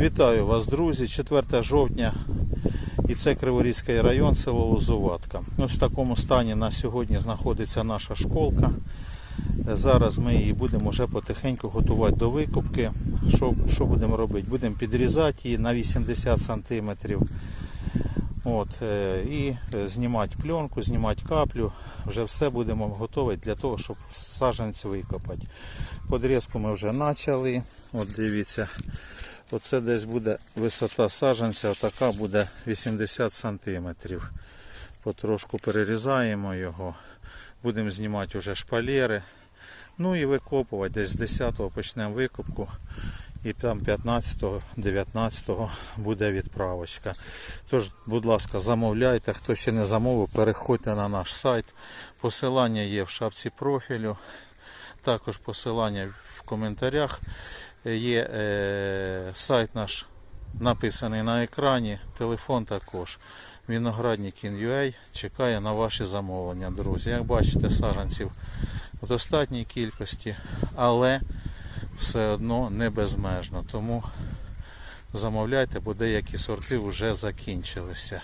Вітаю вас, друзі. 4 жовтня і це Криворізький район, село Лозуватка. Ось в такому стані на сьогодні знаходиться наша школка. Зараз ми її будемо вже потихеньку готувати до викупки. Що, що будемо робити? Будемо підрізати її на 80 см. От, е, і е, знімати пленку, знімати каплю. Вже все будемо готувати для того, щоб саджанці викопати. Подрізку ми вже почали. От дивіться. Оце десь буде висота саджанця, така буде 80 см. Потрошку перерізаємо його. Будемо знімати вже шпалери. Ну і викопувати. Десь з 10-го почнемо викопку. І там 15-19 буде відправочка. Тож, будь ласка, замовляйте. Хто ще не замовив, переходьте на наш сайт. Посилання є в шапці профілю. Також посилання в коментарях. Є е, сайт наш написаний на екрані, телефон також. Виноградник.in.ua чекає на ваші замовлення, друзі. Як бачите, саджанців в достатній кількості, але все одно не безмежно. Тому замовляйте, бо деякі сорти вже закінчилися.